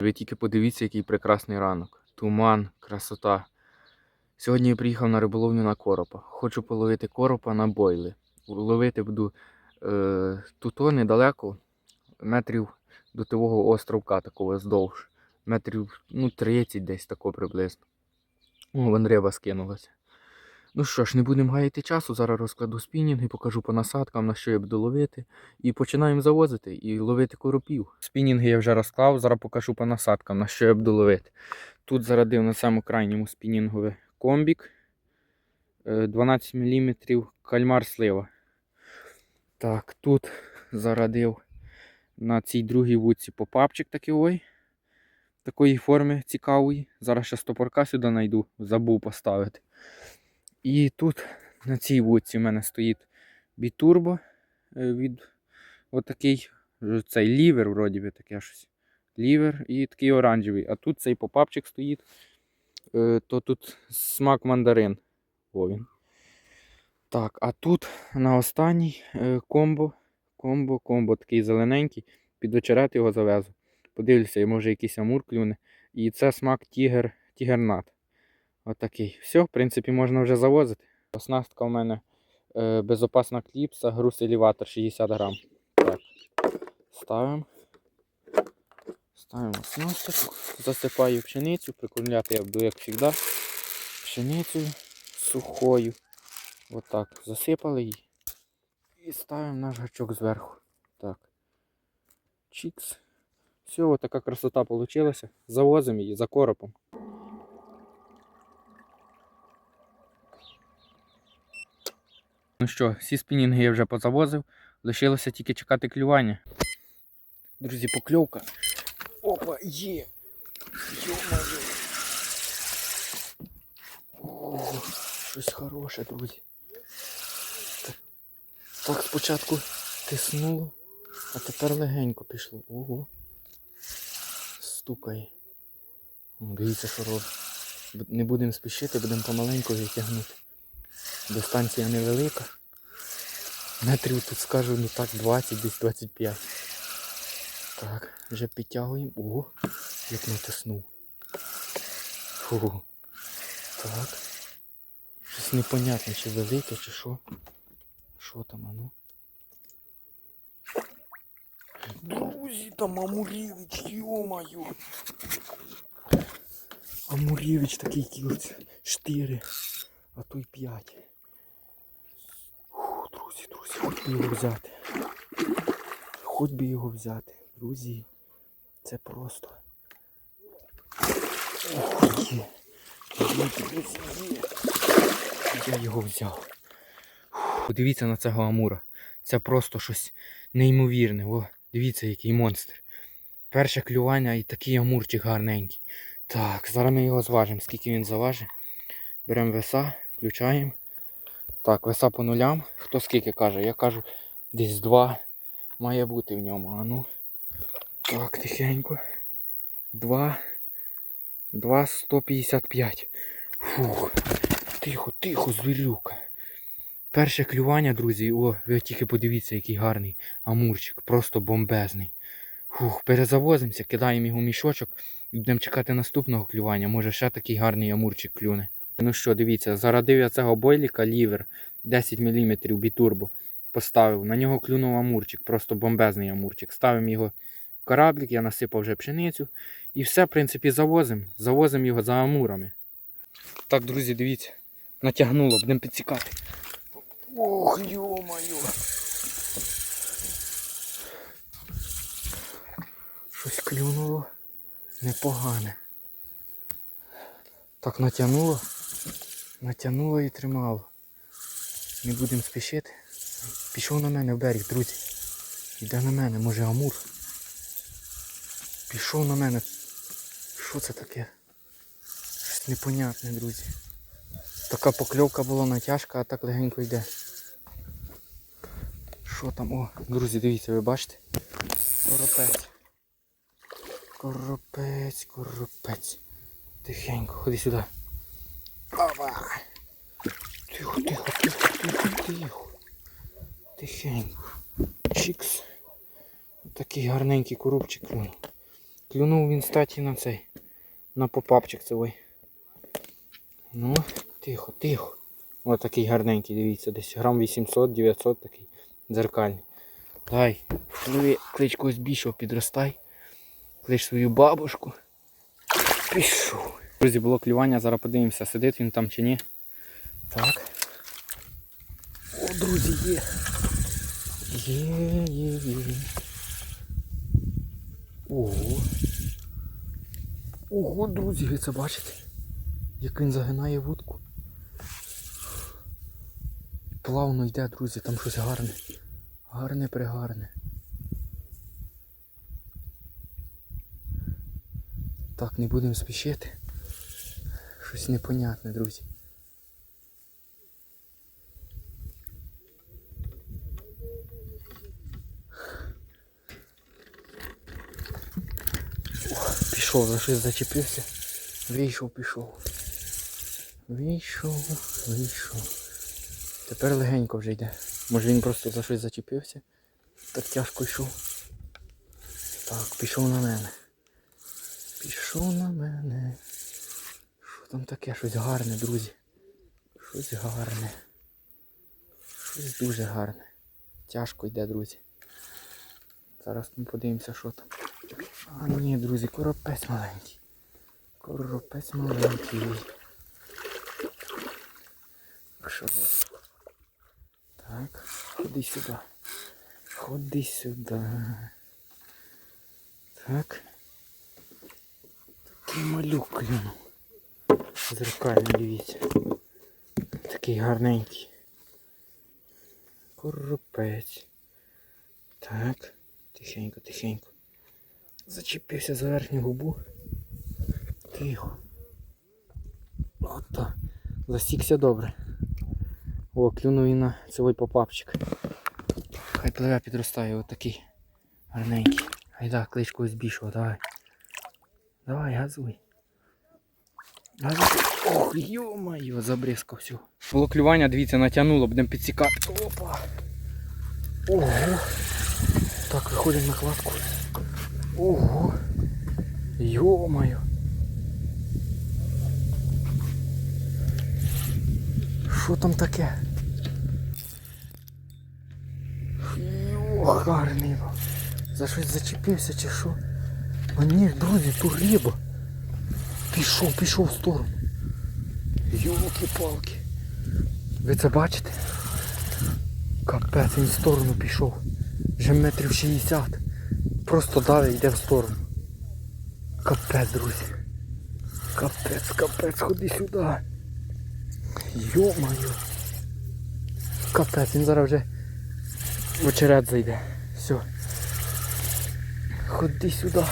Ви тільки подивіться, який прекрасний ранок. Туман, красота. Сьогодні я приїхав на риболовлю на коропа. Хочу половити коропа на бойли. Ловити буду е, тут о, недалеко, метрів до того островка такого здовж. Метрів ну, 30 десь тако приблизно. Вон риба скинулася. Ну що ж, не будемо гаяти часу, зараз розкладу спінінги, покажу по насадкам, на що я буду ловити. І починаємо завозити і ловити коропів. Спінінги я вже розклав, зараз покажу по насадкам, на що я буду ловити. Тут зарадив на самому крайньому спінінгове комбік. е, 12 мм кальмар слива. Так, тут зарадив на цій другій вудці попапчик такий ой. Такої форми цікавої. Зараз ще стопорка сюди знайду, забув поставити. І тут на цій вудці в мене стоїть бітурбо е, від отакий е, цей лівер, вроді би таке щось. Лівер і такий оранжевий. А тут цей попапчик стоїть. Е, То тут смак мандарин. О він. Так, а тут на останній комбо. Комбо, комбо такий зелененький. Під очерет його завезу. Подивлюся, може якийсь амур клюне. І це смак тігер, тігернат. Отакий. Все, в принципі, можна вже завозити. Оснастка у мене е, безопасна кліпса, груз елеватор 60 грам. Так. Ставимо. Ставимо оснасточку, засипаю пшеницю, прикормляти я буду, як завжди, пшеницею сухою. Отак. Засипали її. І ставимо наш гачок зверху. Так. Чікс. Все, от така красота вийшла. Завозимо її за коропом. Ну що, всі спінінги я вже позавозив. Лишилося тільки чекати клювання. Друзі, покльовка. Опа, є! Йо-моє! Щось хороше, друзі. Так, так спочатку тиснуло, а тепер легенько пішло. Ого. Стукає. Дивіться, що робить. Не будемо спішити, будемо помаленьку витягнути. Дистанція невелика. Метрів тут скажу, ну так 20, десь 25. Так, вже підтягуємо. Ого, як натиснув. Фу. Так. Щось непонятне, чи велике, чи що. Що там, а ну? Друзі, там Амурєвич, йо-моє. Амурєвич такий кілець. 4, а то й 5. Хоч би його взяти. Хоч би його взяти. Друзі, це просто. Ох. Я його взяв. Подивіться на цього амура. Це просто щось неймовірне. О, дивіться, який монстр. Перше клювання і такий амурчик гарненький. Так, зараз ми його зважимо, скільки він заважить. Беремо веса, включаємо. Так, веса по нулям. Хто скільки каже? Я кажу, десь два має бути в ньому. А ну. Так, тихенько. Два. Два 155. Фух. Тихо, тихо, звірюка. Перше клювання, друзі. О, ви тільки подивіться, який гарний амурчик. Просто бомбезний. Фух, перезавозимося, кидаємо його в мішочок і будемо чекати наступного клювання. Може ще такий гарний амурчик клюне. Ну що, дивіться, зарадив я цього бойліка лівер 10 мм бітурбо поставив. На нього клюнув амурчик, просто бомбезний амурчик. Ставимо його в кораблік, я насипав вже пшеницю. І все, в принципі, завозимо. Завозимо його за амурами. Так, друзі, дивіться, натягнуло, будемо підсікати. Ох, йо-моє. Щось клюнуло непогане. Так натягнуло, натягнуло і тримало. Не будемо спішити. Пішов на мене в берег, друзі. Йде на мене, може амур. Пішов на мене. Що це таке? Щось непонятне, друзі. Така покльовка була натяжка, а так легенько йде. Що там? О, друзі, дивіться, ви бачите? Коропець. Коропець, коропець. Тихенько, ходи сюди. Опа. Тихо, тихо, тихо, тихо, тихо. Тихенько. Чікс. Такий гарненький коробчик. ну. Клюнув він статі на цей. На попапчик цей. Ну, тихо, тихо. Ось такий гарненький, дивіться, десь грам 800-900 такий дзеркальний. Дай, пливи, клич когось більшого, підростай. Клич свою бабушку. Пішов. Друзі, було клювання, зараз подивимося, сидить він там чи ні. Так. О, друзі, є. Є, є, є. Ого. Ого, друзі, ви це бачите? Як він загинає вудку. Плавно йде, друзі, там щось гарне. Гарне пригарне. Так, не будемо спішити. Щось непонятне, друзі. Пішов, за щось зачепився. Вийшов, пішов. Вийшов, вийшов. Тепер легенько вже йде. Може він просто за щось зачепився. Так тяжко йшов. Так, пішов на мене. Пішов на мене. Там таке? Щось гарне, друзі. Щось гарне. Щось дуже гарне. Тяжко йде, друзі. Зараз ми подивимося, що там. А ні, друзі, коропець маленький. Коропець маленький. Що? Так, ходи сюди. Ходи сюди. Так. Такий малюк клюнув. Зеркальний, дивіться. Такий гарненький. Коропець. Так. Тихенько, тихенько. Зачепився за верхню губу. Тихо. От так. Засікся добре. О, клюнув він на цілий попапчик. Хай пливе підростає отакий гарненький. Гайда, клич когось більшого, давай. Давай, газуй. Ох, йо-моє, забризкав все. Було клювання, дивіться, натягнуло, будемо підсікати. Опа. Ого. Так, виходимо на кладку. Ого. Йо-моє. Що там таке? Йо, гарний. За щось зачепився чи що? А ні, друзі, ту риба. Пішов, пішов в сторону. Йолки-палки. Ви це бачите? Капець, він в сторону пішов. Вже метрів 60. Просто далі йде в сторону. Капець, друзі. Капець, капець, ходи сюди. Йо-моє. Капець, він зараз вже в очерет зайде. Все. Ходи сюди.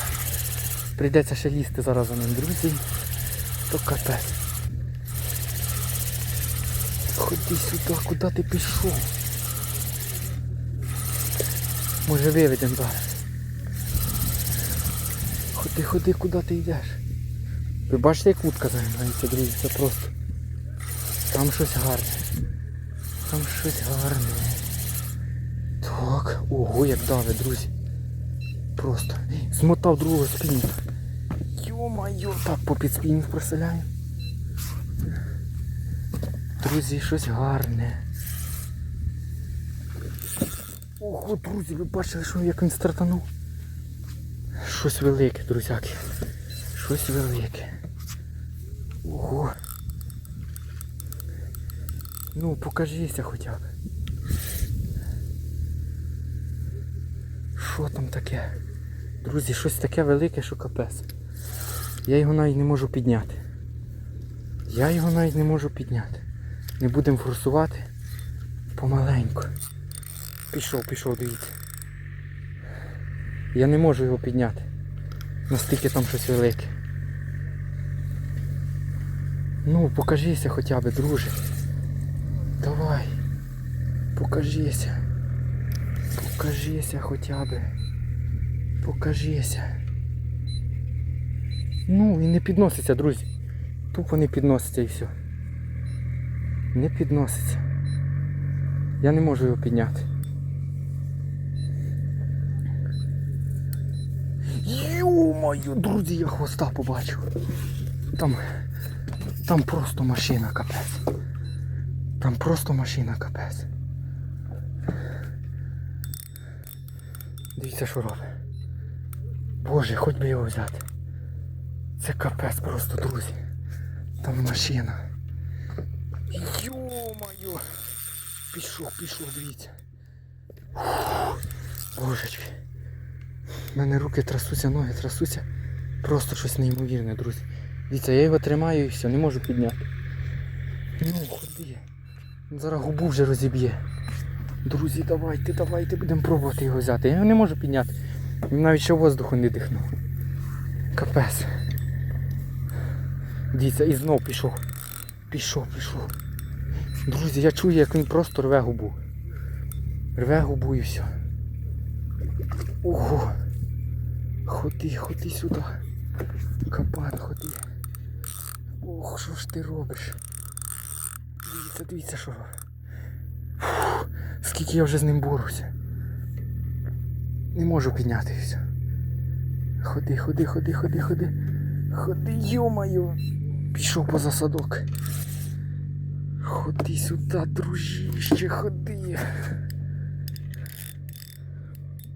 Прийдеться ще лізти зараз за ним, друзі. То капець. Ходи сюди, куди ти пішов? Може виведемо зараз. Ходи, ходи, куди ти йдеш. Ви бачите, як вудка загинається, друзі, це просто. Там щось гарне. Там щось гарне. Так, ого, як дави, друзі. Просто. Змотав другого спінінга. Йо-майо, так попід спінінг проселяю. Друзі, щось гарне. Ого, друзі, ви бачили, що як він стартанув? Щось велике, друзяки. Щось велике. Ого. Ну, покажися хоча б. Що там таке? Друзі, щось таке велике, що капець. Я його навіть не можу підняти. Я його навіть не можу підняти. Не будемо форсувати помаленьку. Пішов, пішов, дивіться. Я не можу його підняти. Настільки там щось велике. Ну, покажися хоча б, друже. Давай. Покажися. Покажися хоча б. Покажися. Ну, і не підноситься, друзі. Тупо не підноситься і все. Не підноситься. Я не можу його підняти. Йо-моє, друзі, я хвоста побачив. Там. Там просто машина капець. Там просто машина капець. Дивіться, що робить. Боже, хоч би його взяти. Це капець просто, друзі. Там машина. Йо-моє! Пішов, пішов, дивіться. Божечки. У мене руки трясуться, ноги трясуться. Просто щось неймовірне, друзі. Дивіться, я його тримаю і все, не можу підняти. Ну, ходи. Зараз губу вже розіб'є. Друзі, давайте, давайте будемо пробувати його взяти. Я його не можу підняти. Навіть ще воздуху не дихнув. Капець. Дивіться, і знов пішов. Пішов, пішов. Друзі, я чую, як він просто рве губу. Рве губу і все. Ого. Ходи, ходи сюди. Капан, ходи. Ох, що ж ти робиш? Дивіться, дивіться, що. Фух, скільки я вже з ним борюся. Не можу підняти і все. Ходи, ходи, ходи, ходи, ходи. Ходи, йомаю. Пішов поза садок. Ходи сюди, дружище, ходи.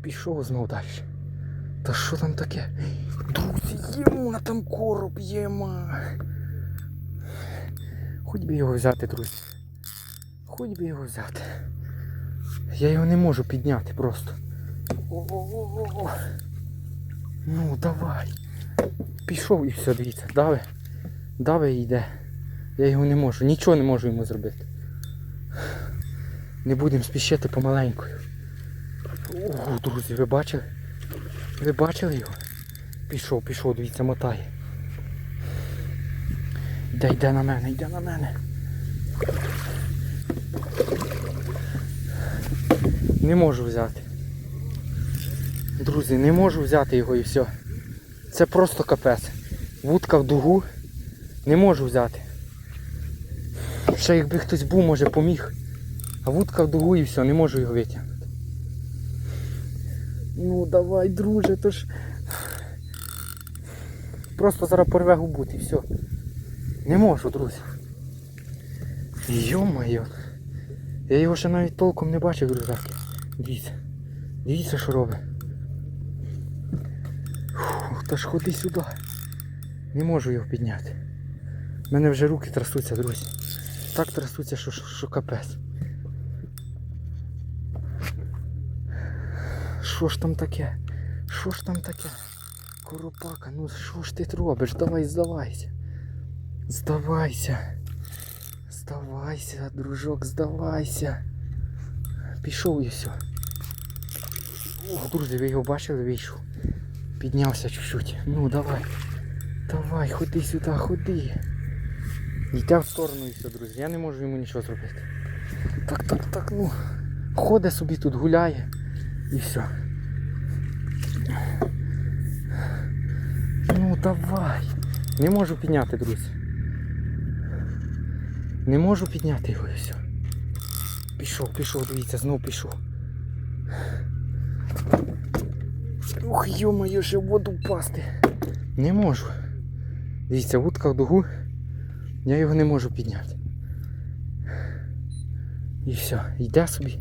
Пішов знов далі. Та що там таке? Друзі, єма там короб, єма. Хоч би його взяти, друзі. Хоч би його взяти. Я його не можу підняти просто. О-о-о-о. Ну, давай. Пішов і все, дивіться, дави. Дави йде. Я його не можу, нічого не можу йому зробити. Не будемо спішити помаленькою. Ого, друзі, ви бачили? Ви бачили його? Пішов, пішов, дивіться, мотає. Йде, йде на мене, йде на мене. Не можу взяти. Друзі, не можу взяти його і все. Це просто капець. Вудка в дугу. Не можу взяти. Ще якби хтось був, може поміг. А вудка в дугу і все, не можу його витягнути. Ну давай, друже, то ж. Просто зараз порве губу і все. Не можу, друзі. Йо-моє. Я його ще навіть толком не бачив, друзяки. Дивіться. Дивіться, що робить. Фух, та ж ходи сюди. Не можу його підняти. У мене вже руки трясуться, друзі. Так трясуться, що, що, що капець. Що ж там таке? Що ж там таке? Коропака, ну що ж ти робиш? Давай здавайся. Здавайся. Здавайся, дружок, здавайся. Пішов і все. Ох, друзі, ви його бачили, вийшов. Піднявся чуть-чуть. Ну давай. Давай, ходи сюди, ходи. Йдя в сторону і все, друзі. Я не можу йому нічого зробити. Так, так, так, ну. Ходить собі тут, гуляє. І все. Ну давай. Не можу підняти, друзі. Не можу підняти його і все. Пішов, пішов, дивіться, знов пішов. Ух, йо-моє, ще в воду впасти. Не можу. Дивіться, вудка в дугу. Я його не можу підняти. І все, йде собі.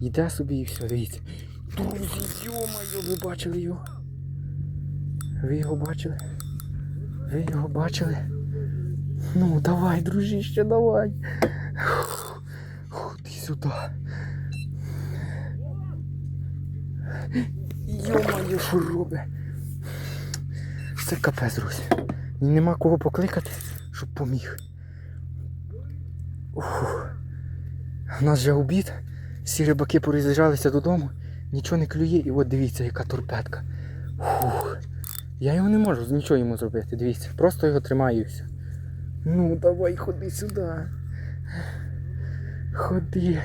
Йде собі і все, дивіться. Друзі, йо-моє, ви бачили його? Ви його бачили? Ви його бачили? Ну, давай, дружище, давай. Ходи сюди. Йо-моє, що робить? Це капець, друзі. І нема кого покликати, щоб поміг. Ух. У нас вже обід. Всі рибаки пороз'їжджалися додому, нічого не клює, і от дивіться, яка торпедка. Фух. Я його не можу нічого йому зробити, дивіться. Просто його тримаю і все. Ну, давай ходи сюди. Ходи.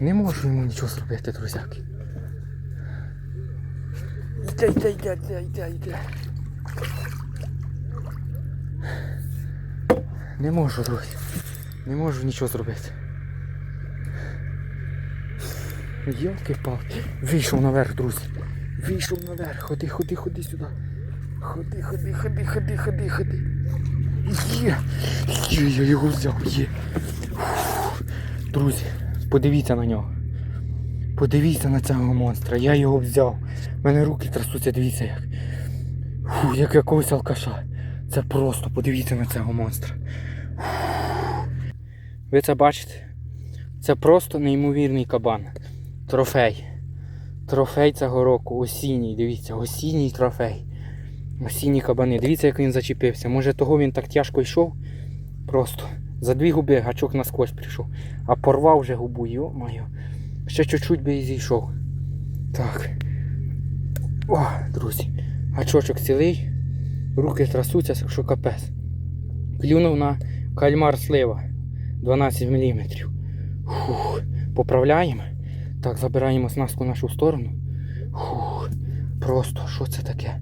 Не можу йому нічого зробити, друзяки. Йде, йде, йде, йде, йде, йде. Не можу, друзі. Не можу нічого зробити. Йолки палки Вийшов наверх, друзі. Вийшов наверх. Ходи, ходи, ходи сюди. Ходи, ходи, ходи, ходи, ходи, ходи. Є! Є, я його взяв, є. Фух. Друзі, подивіться на нього. Подивіться на цього монстра. Я його взяв. У мене руки трясуться, дивіться як. Фу, як якогось алкаша. Це просто подивіться на цього монстра. Ви це бачите? Це просто неймовірний кабан. Трофей. Трофей цього року. Осінній, дивіться, осінній трофей. Осінні кабани. Дивіться, як він зачепився. Може того він так тяжко йшов. Просто. За дві губи гачок насквозь прийшов. А порвав вже губу, йо-моє. Ще чуть-чуть би і зійшов. Так. О, друзі. Гачочок цілий. Руки трясуться, що капець. Клюнув на кальмар слива 12 мм. Фух. Поправляємо. Так, забираємо снастку в нашу сторону. Фух. Просто, що це таке?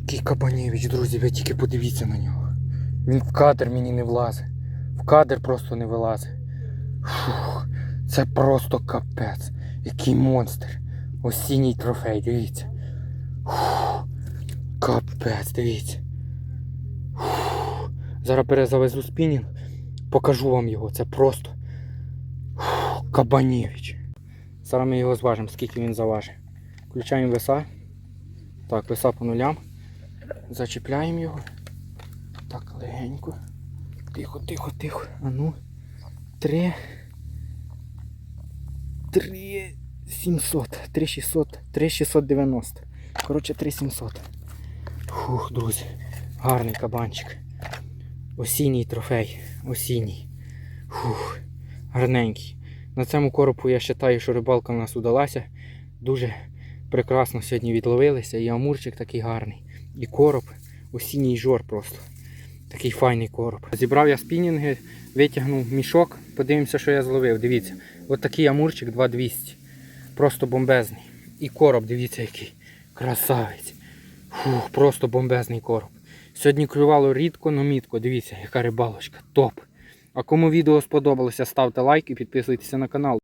Який Кабанєвич, друзі, ви тільки подивіться на нього. Він в кадр мені не влазить. В кадр просто не вилазить. Фух. Це просто капець. Який монстр. Осінній трофей, дивіться. Фух. Капець, дивіться. Зараз перезавезу спінінг, покажу вам його. Це просто Фух. Кабанєвич. Зараз ми його зважимо, скільки він заважить. Включаємо веса. Так, веса по нулям. Зачіпляємо його. Так, легенько. Тихо, тихо, тихо. А ну. Три. Три. 700, 3600, 3690. Коротше, 3700. Фух, друзі. Гарний кабанчик. Осінній трофей. Осінній. Фух. Гарненький. На цьому коропу я вважаю, що рибалка в нас удалася. Дуже прекрасно сьогодні відловилися. І амурчик такий гарний. І короб. Осінній жор просто. Такий файний короб. Зібрав я спінінги, витягнув мішок. Подивимося, що я зловив. Дивіться. От такий амурчик 2200. Просто бомбезний. І короб, дивіться, який. Красавець. Фух, просто бомбезний короб. Сьогодні клювало рідко, но мітко. Дивіться, яка рибалочка. Топ. А кому відео сподобалося, ставте лайк і підписуйтесь на канал.